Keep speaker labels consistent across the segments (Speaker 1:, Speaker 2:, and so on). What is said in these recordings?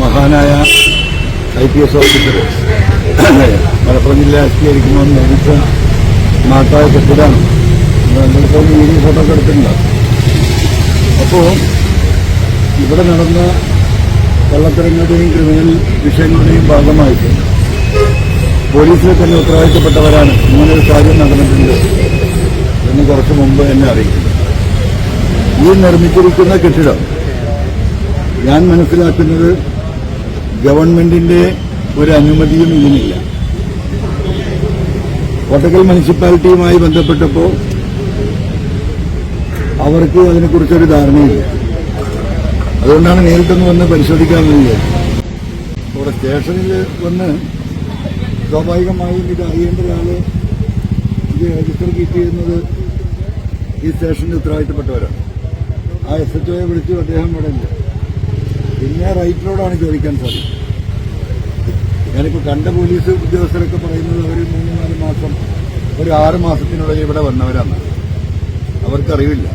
Speaker 1: മഹാനായ I P S officer Malappuram ജില്ല S P ആയിരിക്കുമ്പോൾ നിർമ്മിച്ച നാട്ടായ കെട്ടിടാണ് നമ്മളിപ്പോൾ വീഡിയോ ഫോട്ടോ ഒക്കെ എടുത്തിട്ടുണ്ട്? അപ്പോൾ ഇവിടെ നടന്ന കള്ളത്തരങ്ങളുടെയും ക്രിമിനൽ വിഷയങ്ങളുടെയും ഭാഗമായിട്ട് പോലീസിൽ തന്നെ ഉത്തരവാദിത്തപ്പെട്ടവരാണ്. ഇങ്ങനൊരു കാര്യം നടന്നിട്ടുണ്ട് എന്ന് കുറച്ച് മുമ്പ് എന്നെ അറിയിക്കുന്നു. ഈ നിർമ്മിച്ചിരിക്കുന്ന കെട്ടിടം ഞാൻ മനസ്സിലാക്കുന്നത് ഗവൺമെന്റിന്റെ ഒരു അനുമതിയും ഇതിനില്ല. കോട്ടക്കൽ മുനിസിപ്പാലിറ്റിയുമായി ബന്ധപ്പെട്ടപ്പോൾ അവർക്ക് അതിനെക്കുറിച്ചൊരു ധാരണയില്ല. അതുകൊണ്ടാണ് നേരിട്ടൊന്ന് വന്ന് പരിശോധിക്കാമെന്ന് വിചാരിച്ചത് ഇവിടെ സ്റ്റേഷനിൽ വന്ന് സ്വാഭാവികമായും ഇത് അറിയേണ്ട ഒരാൾ ഇത് രജിസ്റ്റർ കീറ്റ് ചെയ്യുന്നത് ഈ സ്റ്റേഷന്റെ ഉത്തരവാദിത്തപ്പെട്ടവരാണ്. ആ എസ് എച്ച് ഒയെ വിളിച്ചു അദ്ദേഹം ഇവിടെ ഉണ്ട് പിന്നെ റൈറ്റിനോടാണ് ചോദിക്കാൻ സാധിക്കും. ഞാനിപ്പോൾ കണ്ട പോലീസ് ഉദ്യോഗസ്ഥരൊക്കെ പറയുന്നത് അവർ മൂന്ന് നാല് മാസം ഒരു ആറ് മാസത്തിനുള്ളിൽ ഇവിടെ വന്നവരാണ്. അവർക്കറിയില്ല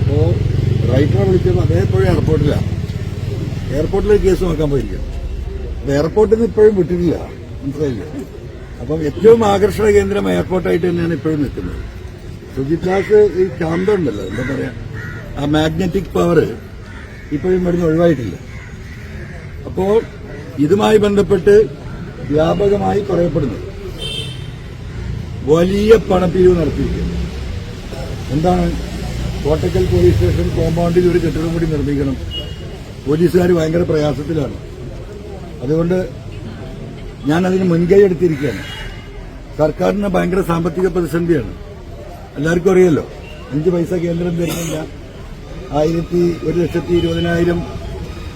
Speaker 1: അപ്പോൾ റൈറ്ററെ വിളിച്ചപ്പോൾ അതേപ്പോഴും എയർപോർട്ടിലാണ് എയർപോർട്ടിലേക്ക് കേസ് നോക്കാൻ പോയിരിക്കും അപ്പൊ എയർപോർട്ടിൽ നിന്ന് ഇപ്പോഴും വിട്ടിട്ടില്ല. മനസ്സിലായില്ലേ? അപ്പം ഏറ്റവും ആകർഷണ കേന്ദ്രം എയർപോർട്ടായിട്ട് തന്നെയാണ് ഇപ്പോഴും നിൽക്കുന്നത്. സുജിത് ദാസ് ഈ ശാന്തമുണ്ടല്ലോ എന്താ പറയാ? ആ മാഗ്നറ്റിക് പവർ ഇപ്പോഴും ഇവിടുന്ന് ഒഴിവായിട്ടില്ല. അപ്പോൾ ഇതുമായി ബന്ധപ്പെട്ട് വ്യാപകമായി പറയപ്പെടുന്നു. വലിയ പണപ്പിരിവ് നടത്തിയിരിക്കുന്നു. എന്താണ്? കോട്ടക്കൽ പോലീസ് സ്റ്റേഷൻ കോമ്പൗണ്ടിൽ ഒരു കെട്ടിടം കൂടി നിർമ്മിക്കണം. പോലീസുകാർ ഭയങ്കര പ്രയാസത്തിലാണ്. അതുകൊണ്ട് ഞാൻ അതിന് മുൻകൈ എടുത്തിരിക്കുകയാണ്. സർക്കാരിന് ഭയങ്കര സാമ്പത്തിക പ്രതിസന്ധിയാണ്. എല്ലാവർക്കും അറിയാലോ? അഞ്ച് പൈസ കേന്ദ്രം തരുന്നില്ല. ആയിരത്തി ഒരു ലക്ഷത്തി ഇരുപതിനായിരം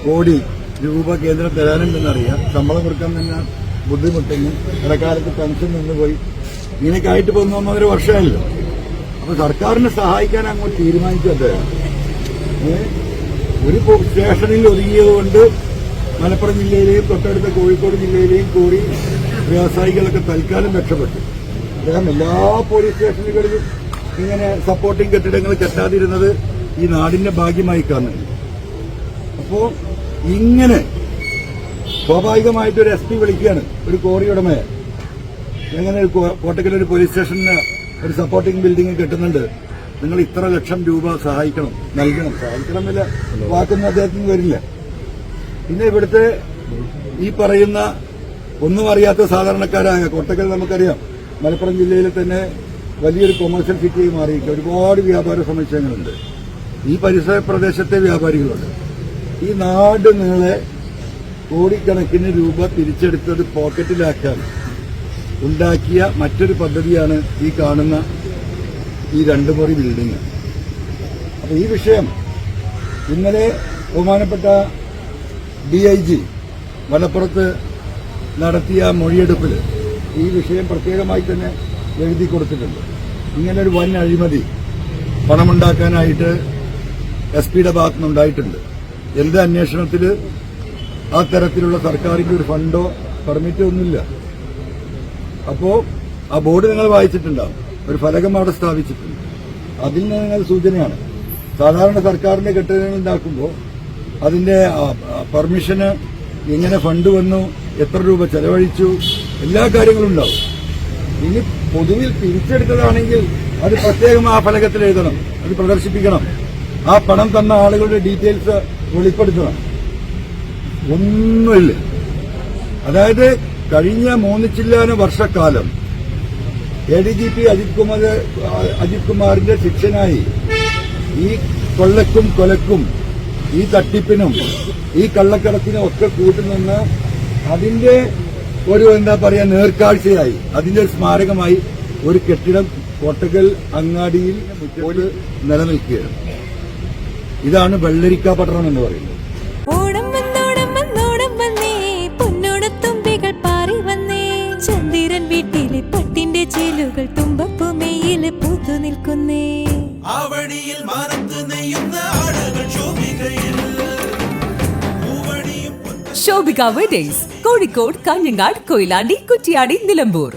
Speaker 1: കോടി രൂപ കേന്ദ്രം തരാനുണ്ടെന്നറിയാം. ശമ്പളം കൊടുക്കാൻ തന്നെ ബുദ്ധിമുട്ടുന്നു. ഇടക്കാലത്ത് പെൻഷൻ നിന്നുപോയി. ഇങ്ങനെയൊക്കെ ആയിട്ട് വന്ന ഒരു വർഷമല്ലോ അപ്പൊ സർക്കാരിനെ സഹായിക്കാൻ അങ്ങോട്ട് തീരുമാനിച്ചു അദ്ദേഹം ഒരു സ്റ്റേഷനിൽ ഒതുങ്ങിയത് കൊണ്ട് മലപ്പുറം ജില്ലയിലെയും തൊട്ടടുത്ത കോഴിക്കോട് ജില്ലയിലെയും കൂടി വ്യവസായികളൊക്കെ തൽക്കാലം രക്ഷപ്പെട്ടു. അദ്ദേഹം എല്ലാ പോലീസ് സ്റ്റേഷനുകളിലും ഇങ്ങനെ സപ്പോർട്ടിംഗ് കെട്ടിടങ്ങൾ കെട്ടാതിരുന്നത് ഈ നാടിന്റെ ഭാഗ്യമായി കാണുന്നത് അപ്പോ ഇങ്ങനെ സ്വാഭാവികമായിട്ട് ഒരു എസ് പി വിളിക്കുകയാണ്. ഒരു കോറിയുടമയെ എങ്ങനെ ഒരു കോട്ടക്കൽ ഒരു പോലീസ് സ്റ്റേഷന് ഒരു സപ്പോർട്ടിംഗ് ബിൽഡിംഗ് കിട്ടുന്നുണ്ട്. നിങ്ങൾ ഇത്ര ലക്ഷം രൂപ സഹായിക്കണം നൽകണം. സഹായിക്കണം എന്നില്ല വാക്കൊന്നും അദ്ദേഹത്തിന് വരില്ല. പിന്നെ ഇവിടുത്തെ ഈ പറയുന്ന ഒന്നും അറിയാത്ത സാധാരണക്കാരായ കോട്ടക്കൽ നമുക്കറിയാം. മലപ്പുറം ജില്ലയിൽ തന്നെ വലിയൊരു കൊമേഴ്സ്യൽ സിറ്റിയായി മാറിയിരിക്കുക ഒരുപാട് വ്യാപാര സമുച്ചയങ്ങളുണ്ട്. ഈ പരിസര പ്രദേശത്തെ വ്യാപാരികളുണ്ട്. ഈ നാട് നീളെ കോടിക്കണക്കിന് രൂപ തിരിച്ചെടുത്തത് പോക്കറ്റിലാക്കാൻ ഉണ്ടാക്കിയ മറ്റൊരു പദ്ധതിയാണ് ഈ കാണുന്ന ഈ രണ്ട് മുറി ബിൽഡിംഗ് അപ്പൊ ഈ വിഷയം ഇന്നലെ ബഹുമാനപ്പെട്ട ഡി ഐ ജി മലപ്പുറത്ത് നടത്തിയ മൊഴിയെടുപ്പിൽ ഈ വിഷയം പ്രത്യേകമായി തന്നെ എഴുതി കൊടുത്തിട്ടുണ്ട്. ഇങ്ങനെ ഒരു വൻ അഴിമതി പണമുണ്ടാക്കാനായിട്ട് എസ് പിയുടെ ഭാഗത്തുനിന്നുണ്ടായിട്ടുണ്ട് എന്റെ അന്വേഷണത്തിൽ ആ തരത്തിലുള്ള സർക്കാരിന്റെ ഒരു ഫണ്ടോ പെർമിറ്റോ ഒന്നുമില്ല. അപ്പോ ആ ബോർഡ് നിങ്ങൾ വായിച്ചിട്ടുണ്ടാവും. ഒരു ഫലകം അവിടെ സ്ഥാപിച്ചിട്ടുണ്ട്. അതിൽ നിങ്ങൾ സൂചനയാണ്. സാധാരണ സർക്കാരിന്റെ കെട്ടിടങ്ങൾ ഉണ്ടാക്കുമ്പോൾ അതിന്റെ പെർമിഷന് എങ്ങനെ ഫണ്ട് വന്നു എത്ര രൂപ ചെലവഴിച്ചു എല്ലാ കാര്യങ്ങളും ഉണ്ടാവും. ഇനി പൊതുവിൽ പിരിച്ചെടുത്തതാണെങ്കിൽ അത് പ്രത്യേകം ആ ഫലകത്തിൽ എഴുതണം. അത് പ്രദർശിപ്പിക്കണം. ആ പണം തന്ന ആളുകളുടെ ഡീറ്റെയിൽസ് വെളിപ്പെടുത്തണം ഒന്നുമില്ല. അതായത് കഴിഞ്ഞ മൂന്ന് ചില്ലാന വർഷക്കാലം A D G P Ajith Kumar Ajith കുമാറിന്റെ ശിക്ഷനായി ഈ കൊള്ളക്കും കൊലക്കും ഈ തട്ടിപ്പിനും ഈ കള്ളക്കടത്തിനും ഒക്കെ കൂട്ടുനിന്ന് അതിന്റെ ഒരു എന്താ പറയാ നേർക്കാഴ്ചയായി. അതിന്റെ സ്മാരകമായി ഒരു കെട്ടിടം കോട്ടകൽ അങ്ങാടിയിൽ നിലനിൽക്കുകയാണ്. ഇതാണ് വെള്ളരിക്ക പട്ടണം എന്ന് പറയുന്നത്.
Speaker 2: ചന്ദിരൻ വീട്ടിലെ പട്ടിന്റെ ചേലുകൾ തുമ്പപ്പുമേയിൽ പൂത്തു നിൽക്കുന്നേ.
Speaker 3: ശോഭിക വെഡിങ്സ് കോഴിക്കോട് കാഞ്ഞങ്ങാട് കൊയിലാണ്ടി കുറ്റിയാടി നിലമ്പൂർ.